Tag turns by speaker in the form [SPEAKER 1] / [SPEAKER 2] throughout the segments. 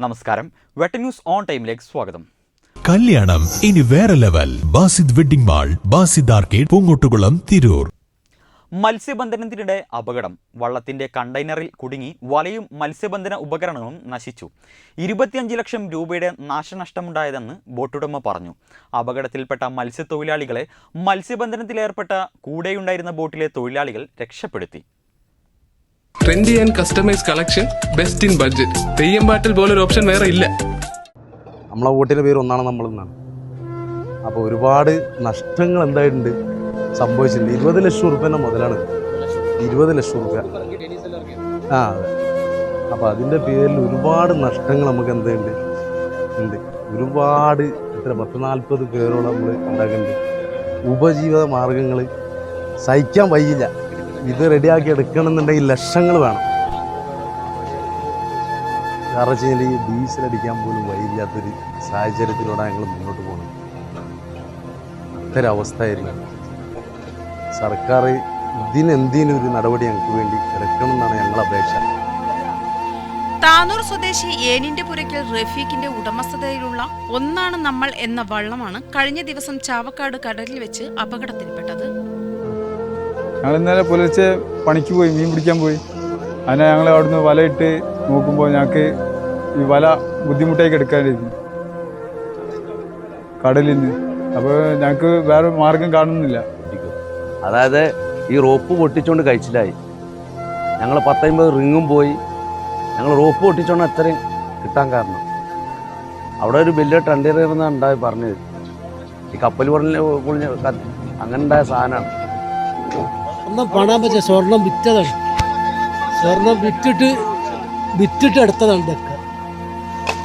[SPEAKER 1] നമസ്കാരം. വെട്ട news on ടൈമിലേക്ക് സ്വാഗതം.
[SPEAKER 2] കല്യാണം ഇനി വേറെ level. Basid wedding mall Basid arcade Poongottukulam Tirur.
[SPEAKER 1] മത്സ്യബന്ധനത്തിനിടെ അപകടം. വള്ളത്തിന്റെ കണ്ടെയ്നറിൽ കുടുങ്ങി വലയും മത്സ്യബന്ധന ഉപകരണവും നശിച്ചു. ഇരുപത്തിയഞ്ച് ലക്ഷം രൂപയുടെ നാശനഷ്ടമുണ്ടായതെന്ന് ബോട്ടുടമ പറഞ്ഞു. അപകടത്തിൽപ്പെട്ട മത്സ്യത്തൊഴിലാളികളെ മത്സ്യബന്ധനത്തിലേർപ്പെട്ട കൂടെയുണ്ടായിരുന്ന ബോട്ടിലെ തൊഴിലാളികൾ രക്ഷപ്പെടുത്തി.
[SPEAKER 3] Trendy and customise collection best in budget Theyyam പാട്ടിൽ പോലൊരു ഓപ്ഷൻ വേറെ ഇല്ല.
[SPEAKER 4] നമ്മളെ വോട്ടിന്റെ പേര് ഒന്നാണ് നമ്മൾ എന്നാണ്. അപ്പോൾ ഒരുപാട് നഷ്ടങ്ങൾ എന്തായിട്ടുണ്ട്? സംഭവിച്ചിട്ടുണ്ട്. ഇരുപത് ലക്ഷം റുപ്യന്റെ മുതലാണ്. ഇരുപത് ലക്ഷം റുപ്യ ആ അതെ. അപ്പോൾ അതിന്റെ പേരിൽ ഒരുപാട് നഷ്ടങ്ങൾ നമുക്ക് എന്തുണ്ട് ഉണ്ട്. ഒരുപാട് എത്ര പത്ത് നാൽപ്പത് പേരോളം നമ്മൾ ഉണ്ടാക്കുന്നുണ്ട് ഉപജീവിത മാർഗങ്ങൾ സഹിക്കാൻ വയ്യില്ല. ഇത് റെഡിയാക്കി എടുക്കണമെന്നുണ്ടെങ്കിൽ ലക്ഷങ്ങൾ വേണം. കാരണം വെച്ച് കഴിഞ്ഞാൽ ഈ ഡീസൽ അടിക്കാൻ പോലും വഴിയില്ലാത്തൊരു സാഹചര്യത്തിലൂടെ ഞങ്ങൾ മുന്നോട്ട് പോകുന്നത് ഇത്തരവസ്ഥയായിരിക്കും. സർക്കാർ ഇതിനെന്തിനും ഒരു നടപടി ഞങ്ങൾക്ക് വേണ്ടി എടുക്കണം എന്നാണ് ഞങ്ങൾ അപേക്ഷ.
[SPEAKER 5] താനൂർ സ്വദേശി ഏനിന്റെ പുരയ്ക്കൽ റഫീഖിന്റെ ഉടമസ്ഥതയിലുള്ള ഒന്നാണ് നമ്മൾ എന്ന വള്ളമാണ് കഴിഞ്ഞ ദിവസം ചാവക്കാട് കടലിൽ വെച്ച് അപകടത്തിൽപ്പെട്ടത്.
[SPEAKER 6] ഞങ്ങൾ ഇന്നലെ പുലർച്ചെ പണിക്ക് പോയി മീൻ പിടിക്കാൻ പോയി. അതിനെ ഞങ്ങൾ അവിടുന്ന് വലയിട്ട് നോക്കുമ്പോൾ ഞങ്ങൾക്ക് ഈ വല ബുദ്ധിമുട്ടായി എടുക്കാനായിരുന്നു കടലിൽ നിന്ന് അപ്പോൾ ഞങ്ങൾക്ക് വേറെ മാർഗം കാണുന്നില്ല.
[SPEAKER 4] അതായത് ഈ റോപ്പ് പൊട്ടിച്ചുകൊണ്ട് കഴിച്ചിലായി ഞങ്ങൾ പത്തമ്പത് റിങ്ങും പോയി. ഞങ്ങൾ റോപ്പ് പൊട്ടിച്ചോണ്ട് അത്രയും കിട്ടാൻ കാരണം. അവിടെ ഒരു വലിയ ടണ്ടേറിയിരുന്ന ഉണ്ടായി പറഞ്ഞത്. ഈ കപ്പൽ പറഞ്ഞ പൊളിഞ്ഞ അങ്ങനെ ഉണ്ടായ സാധനമാണ്
[SPEAKER 7] ഒന്നും പണാൻ പറ്റിയ സ്വർണം വിറ്റതാണ്. സ്വർണം വിറ്റിട്ട് വിറ്റിട്ട് എടുത്തതാണ് ഇതൊക്കെ.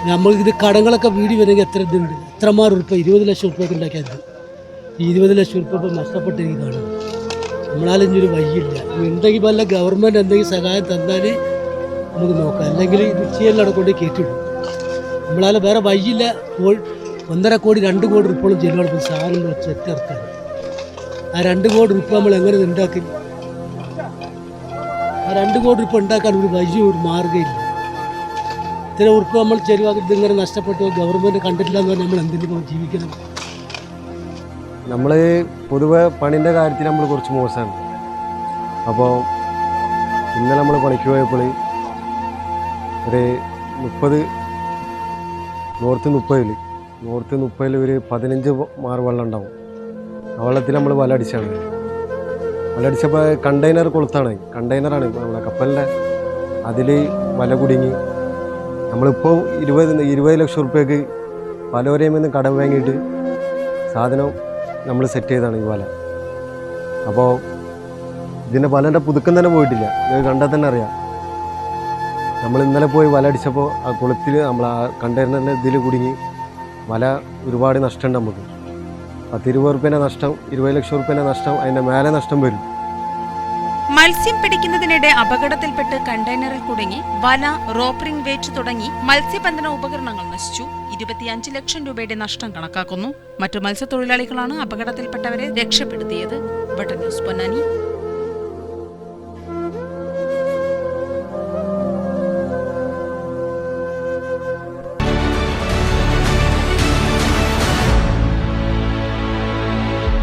[SPEAKER 7] നമ്മൾക്കിത് കടങ്ങളൊക്കെ വീടി വരെങ്കിൽ എത്ര ഇതുണ്ട്? എത്രമാർ ഉറുപ്പ ഇരുപത് ലക്ഷം ഉറുപ്പൊക്കെ ഉണ്ടാക്കിയത് ഈ ഇരുപത് ലക്ഷം ഉറുപ്പ ഇപ്പം നഷ്ടപ്പെട്ടിരിക്കുന്നതാണ് നമ്മളാലിഞ്ഞൊരു വഴിയില്ല. ഉണ്ടെങ്കിൽ വല്ല ഗവൺമെന്റ് എന്തെങ്കിലും സഹായം തന്നാൽ നമുക്ക് നോക്കാം. അല്ലെങ്കിൽ ഇത് ചെയ്യലാണ് കൊണ്ട് കയറ്റിടും നമ്മളാൽ വേറെ വഴിയില്ല. ഇപ്പോൾ ഒന്നര കോടി രണ്ട് കോടി ഉറുപ്പോളം ചെലവാണ് സാധനം വെച്ച് എത്തിറക്കാൻ ആ രണ്ട് കോടി ഉറുപ്പ് നമ്മൾ എങ്ങനെ ഉണ്ടാക്കി ആ രണ്ട് കോടി ഉറുപ്പ് ഉണ്ടാക്കാൻ ഒരു വഴി ഒരു മാർഗമില്ല ഇത്ര ഉറുപ്പ് നമ്മൾ ചെലവാക്കി ഇതിങ്ങനെ നഷ്ടപ്പെട്ടു ഗവൺമെന്റ് കണ്ടിട്ടില്ല എന്ന് പറഞ്ഞാൽ നമ്മൾ എന്തിനു ജീവിക്കണം?
[SPEAKER 8] നമ്മൾ പൊതുവെ പണിന്റെ കാര്യത്തിൽ നമ്മൾ കുറച്ച് മോശമാണ്. അപ്പോൾ ഇന്നലെ നമ്മൾ പണിക്ക് പോയപ്പോൾ ഒരു മുപ്പത് നോർത്ത് മുപ്പതിൽ നോർത്ത് മുപ്പതിൽ ഒരു പതിനഞ്ച് മാർ വെള്ളം ഉണ്ടാവും. ആ വെള്ളത്തിൽ നമ്മൾ വല അടിച്ചാണ്. വല അടിച്ചപ്പോൾ കണ്ടെയ്നർ കൊളുത്താണ് കണ്ടെയ്നറാണ് നമ്മുടെ കപ്പലിന്റെ അതിൽ വല കുടുങ്ങി. നമ്മളിപ്പോൾ ഇരുപത് ഇരുപത് ലക്ഷം റുപ്യക്ക് പലവരെയും നിന്ന് കടം വാങ്ങിയിട്ട് സാധനം നമ്മൾ സെറ്റ് ചെയ്താണ് ഈ വല. അപ്പോൾ ഇതിന്റെ വലന്റെ പുതുക്കം തന്നെ പോയിട്ടില്ല. ഇത് കണ്ടാൽ തന്നെ അറിയാം. നമ്മൾ ഇന്നലെ പോയി വല അടിച്ചപ്പോൾ ആ കുളത്തിൽ നമ്മൾ ആ കണ്ടെയ്നറിന്റെ ഇതിൽ കുടുങ്ങി. വല ഒരുപാട് നഷ്ടമുണ്ട് നമുക്ക്. പത്ത് ഇരുപത് റുപ്യേന്റെ നഷ്ടം ഇരുപത് ലക്ഷം റുപ്യേന്റെ നഷ്ടം അതിന്റെ മേലെ നഷ്ടം വരും.
[SPEAKER 5] മത്സ്യം പിടിക്കുന്നതിനിടെ അപകടത്തിൽപ്പെട്ട് കണ്ടെയ്നറിൽ കുടുങ്ങി വല റോപ്പറിംഗ് വേറ്റ് തുടങ്ങി മത്സ്യബന്ധന ഉപകരണങ്ങൾ നശിച്ചു. ഇരുപത്തിയഞ്ച് ലക്ഷം രൂപയുടെ നഷ്ടം കണക്കാക്കുന്നു. മറ്റു മത്സ്യത്തൊഴിലാളികളാണ് അപകടത്തിൽപ്പെട്ടവരെ രക്ഷപ്പെടുത്തിയത്. ന്യൂസ് പൊന്നാനി.